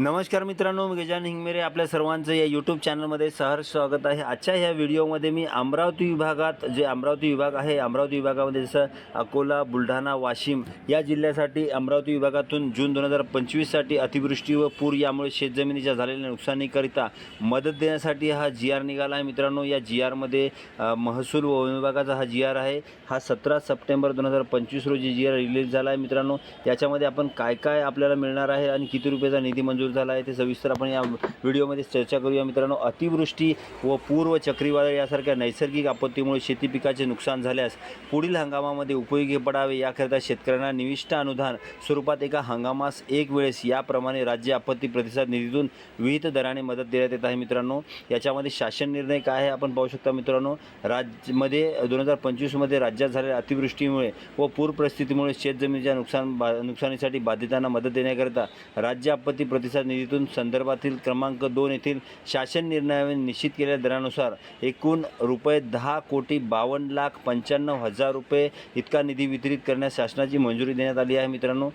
नमस्कार मित्रांनो गजान हिंगमेरे. आपल्या सर्वांचं या यूट्यूब चॅनलमध्ये सहर्ष स्वागत आहे. आजच्या ह्या व्हिडिओमध्ये मी अमरावती विभागात जे अमरावती विभाग आहे अमरावती विभागामध्ये जसं अकोला बुलढाणा वाशिम या जिल्ह्यासाठी अमरावती विभागातून जून दोन हजार पंचवीससाठी अतिवृष्टी व पूर यामुळे शेतजमिनीच्या झालेल्या नुकसानीकरिता मदत देण्यासाठी हा जी आर निघाला आहे. मित्रांनो या जी आरमध्ये महसूल व वन विभागाचा हा जी आर आहे. हा सतरा सप्टेंबर दोन हजार पंचवीस रोजी जी आर रिलीज झाला आहे. मित्रांनो याच्यामध्ये आपण काय काय आपल्याला मिळणार आहे आणि किती रुपयाचा निधी मंजूर झाला आहे ते सविस्तर आपण या व्हिडिओमध्ये चर्चा करूया. मित्रांनो अतिवृष्टी व पूर व चक्रीवादळ यासारख्या नैसर्गिक आपत्तीमुळे शेती पिकाचे नुकसान झाल्यास पुढील हंगामामध्ये उपयोगी पडावे याकरिता शेतकऱ्यांना निविष्ट अनुदान स्वरूपात एका हंगामास एक वेळेस याप्रमाणे राज्य आपत्ती प्रतिसाद निधीतून विहित दराने मदत देण्यात येत आहे मित्रांनो. याच्यामध्ये शासन निर्णय काय आहे आपण पाहू शकता मित्रांनो. राज्यमध्ये दोन हजार पंचवीसमध्ये राज्यात झालेल्या अतिवृष्टीमुळे व पूर परिस्थितीमुळे शेतजमिनीच्या नुकसान बा नुकसानीसाठी बाधितांना मदत देण्याकरिता राज्य आपत्ती प्रतिसाद निधीतून संदर्भातील क्रमांक दोन येथील शासन निर्णयाने निश्चित केलेल्या दरानुसार एकूण रुपये दहा कोटी बावन्न लाख पंच्याण्णव हजार रुपये इतका निधी वितरित करण्यास शासनाची मंजुरी देण्यात आली आहे मित्रांनो.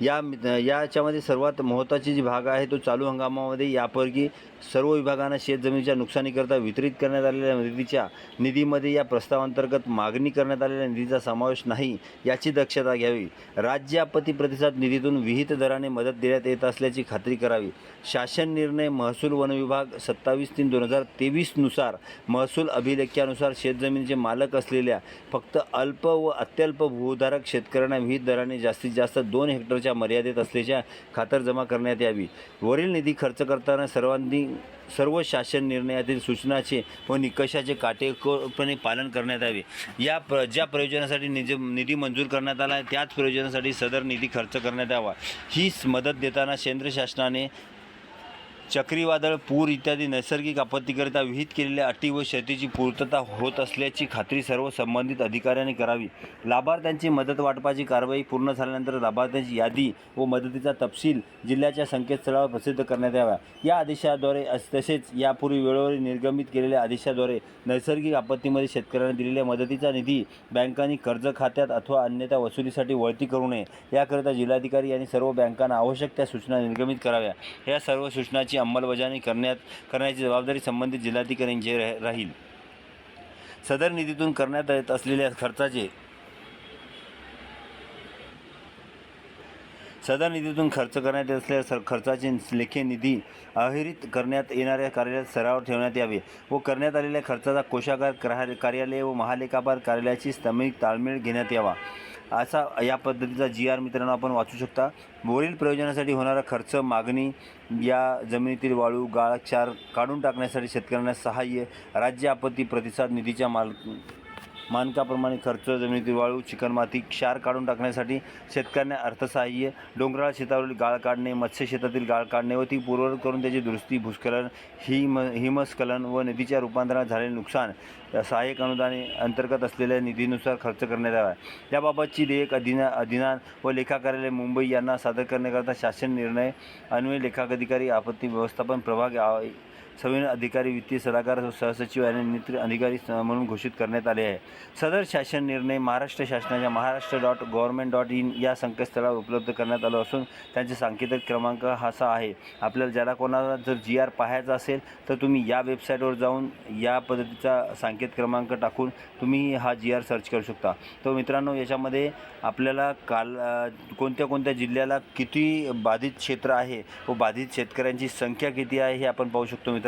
या याच्यामध्ये सर्वात महत्त्वाची जी भाग आहे तो चालू हंगामामध्ये यापैकी सर्व विभागांना शेतजमिनीच्या नुकसानीकरता वितरित करण्यात आलेल्या निधीच्या निधीमध्ये या प्रस्तावांतर्गत मागणी करण्यात आलेल्या निधीचा समावेश नाही याची दक्षता घ्यावी. राज्य आपत्ती प्रतिसाद निधीतून विहित दराने मदत देण्यात येत असल्याची खात्री करावी. शासन निर्णय महसूल वन विभाग सत्तावीस तीन दोन हजार तेवीसनुसार महसूल अभिलेख्यानुसार शेतजमिनीचे मालक असलेल्या फक्त अल्प व अत्यल्प भूधारक शेतकऱ्यांना विहित दराने जास्तीत जास्त दोन हेक्टरच्या मर्यादेत असल्याच्या खातरजमा करण्यात यावी. वरील निधी खर्च करताना सर्वांनी सर्व शासन निर्णयातील सूचनाचे व निकषाचे काटेकोरपणे पालन करण्यात यावे. या प्र ज्या प्रयोजनासाठी निधी निधी मंजूर करण्यात आला आहे त्याच प्रयोजनासाठी सदर निधी खर्च करण्यात यावा. ही मदत देताना केंद्र शासनाने चक्रीवादळ पूर इत्यादी नैसर्गिक आपत्तीकरिता विहित केलेल्या अटी व शर्तीची पूर्तता होत असल्याची खात्री सर्व संबंधित अधिकाऱ्यांनी करावी. लाभार्थ्यांची मदत वाटपाची कारवाई पूर्ण झाल्यानंतर लाभार्थ्यांची यादी व मदतीचा तपशील जिल्ह्याच्या संकेतस्थळावर प्रसिद्ध करण्यात यावा. या आदेशाद्वारे अस- तसेच यापूर्वी वेळोवेळी निर्गमित केलेल्या आदेशाद्वारे नैसर्गिक आपत्तीमध्ये शेतकऱ्यांना दिलेल्या मदतीचा निधी बँकांनी कर्ज खात्यात अथवा अन्यथा वसुलीसाठी वळती करू नये. याकरिता जिल्हाधिकारी यांनी सर्व बँकांना आवश्यक त्या सूचना निर्गमित कराव्या. या सर्व सूचनाची अंमलबजावणी करण्यात करण्याची जबाबदारी संबंधित जिल्हाधिकाऱ्यांची राहील. सदर निधीतून करण्यात येत असलेल्या खर्चाचे सदर निधीतून खर्च करण्यात असलेल्या सर खर्चाचे लेखी निधी अहिरित करण्यात येणाऱ्या कार्यालयात सरावर ठेवण्यात यावे व करण्यात आलेल्या खर्चाचा कोशागार कार्या- कार्यालय व महालेखापाल कार्यालयाची स्तमिक ताळमेळ घेण्यात यावा. असा या पद्धतीचा जी आर मित्रांनो आपण वाचू शकता. वरील प्रयोजनासाठी होणारा खर्च मागणी या जमिनीतील वाळू गाळ क्षार काढून टाकण्यासाठी शेतकऱ्यांना सहाय्य राज्य आपत्ती प्रतिसाद निधीच्या माल मानकाप्रमाणे खर्च जमिनीतील वाळू चिकणमाती क्षार काढून टाकण्यासाठी शेतकऱ्यांना अर्थसहाय्य डोंगराळ शेतावरील गाळ काढणे मत्स्य शेतातील गाळ काढणे व ती पूर्ववत करून त्याची दुरुस्ती भूस्खलन हिम हिमस्खलन व नदीच्या रूपांतरणात झालेले नुकसान सहाय्यक अनुदाने अंतर्गत असलेल्या निधीनुसार खर्च करण्यात यावा. याबाबतची देयक अधिना अधिनान व लेखा कार्यालय मुंबई यांना सादर करण्याकरता शासन निर्णय अन्वय लेखाधिकारी आपत्ती व्यवस्थापन प्रभाग संविधान अधिकारी वित्तीय सल्लागार सहसचिव आणि नियंत्रण अधिकारी म्हणून घोषित करण्यात आले आहे. सदर शासन निर्णय महाराष्ट्र शासनाच्या Maharashtra dot government dot in या संकेतस्थळावर उपलब्ध करण्यात आलं असून त्यांचे सांकेतिक क्रमांक हा असा आहे. आपल्याला ज्याला कोणाला जर जी आर पाहायचा असेल तर तुम्ही या वेबसाईटवर जाऊन या पद्धतीचा सांकेत क्रमांक टाकून तुम्ही हा जी आर सर्च करू शकता. तो मित्रांनो याच्यामध्ये आपल्याला काल कोणत्या कोणत्या जिल्ह्याला किती बाधित क्षेत्र आहे व बाधित शेतकऱ्यांची संख्या किती आहे हे आपण पाहू शकतो मित्रांनो.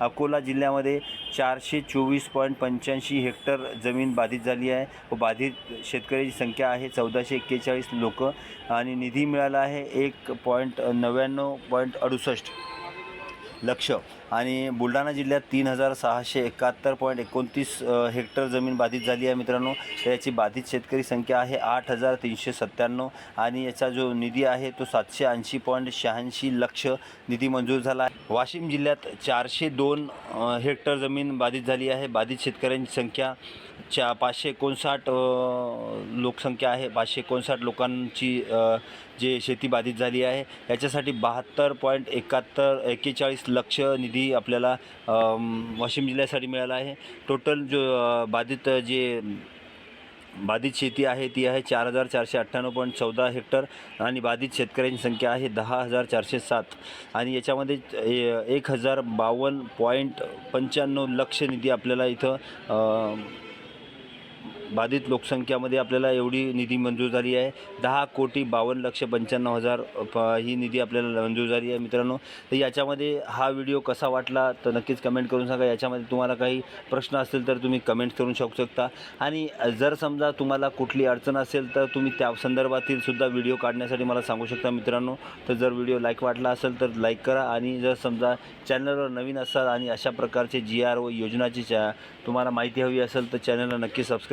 अकोला जिल्ह्यामध्ये चारशे चोवीस पॉईंट पंच्याऐंशी हेक्टर जमीन बाधित झाली आहे व बाधित शेतकऱ्याची संख्या आहे चौदाशे एक्केचाळीस लोक आणि निधी मिळाला आहे एक पॉईंट नव्याण्णव पॉईंट अडुसष्ट. लक्ष. आणि बुलढाणा जिल्ह्यात तीन हजार सहाशे एकाहत्तर पॉईंट एकोणतीस हेक्टर जमीन बाधित झाली आहे मित्रांनो. याची बाधित शेतकरी संख्या आहे आठ हजार तीनशे सत्त्याण्णव आणि याचा जो निधी आहे तो सातशे ऐंशी पॉईंट शहाऐंशी लक्ष निधी मंजूर झाला आहे. वाशिम जिल्ह्यात चारशे दोन हेक्टर जमीन बाधित झाली आहे. बाधित शेतकऱ्यांची संख्या चा पाचशे एकोणसाठ लोकसंख्या आहे. पाचशे एकोणसाठ लोकांची जे शेती बाधित झाली आहे याच्यासाठी बहात्तर पॉईंट एकाहत्तर एक्केचाळीस लक्ष निधी आपल्याला वाशिम जिल्ह्यासाठी मिळाला आहे. टोटल जो बाधित जे बाधित शेती आहे ती आहे चार हजार चारशे अठ्ठ्याण्णव पॉईंट चौदा हेक्टर आणि बाधित शेतकऱ्यांची संख्या आहे दहा हजार चारशे सात. आणि याच्यामध्ये ए- एक हजार बावन्न पॉईंट पंच्याण्णव लक्ष निधी आपल्याला इथं बाधित लोकसंख्यामध्ये आपल्याला एवढी निधी मंजूर झाली आहे. दहा कोटी बावन्न लक्ष पंच्याण्णव हजार प ही निधी आपल्याला मंजूर झाली आहे मित्रांनो. तर याच्यामध्ये हा व्हिडिओ कसा वाटला तर नक्कीच कमेंट करून सांगा. याच्यामध्ये तुम्हाला काही प्रश्न असतील तर तुम्ही कमेंट करून शकू शकता. आणि जर समजा तुम्हाला कुठली अडचण असेल तर तुम्ही त्या संदर्भातील सुद्धा व्हिडिओ काढण्यासाठी मला सांगू शकता मित्रांनो. तर जर व्हिडिओ लाईक वाटला असेल तर लाईक करा. आणि जर समजा चॅनलवर नवीन असाल आणि अशा प्रकारचे जी आर ओ योजनाची च्या तुम्हाला माहिती हवी असेल तर चॅनलला नक्की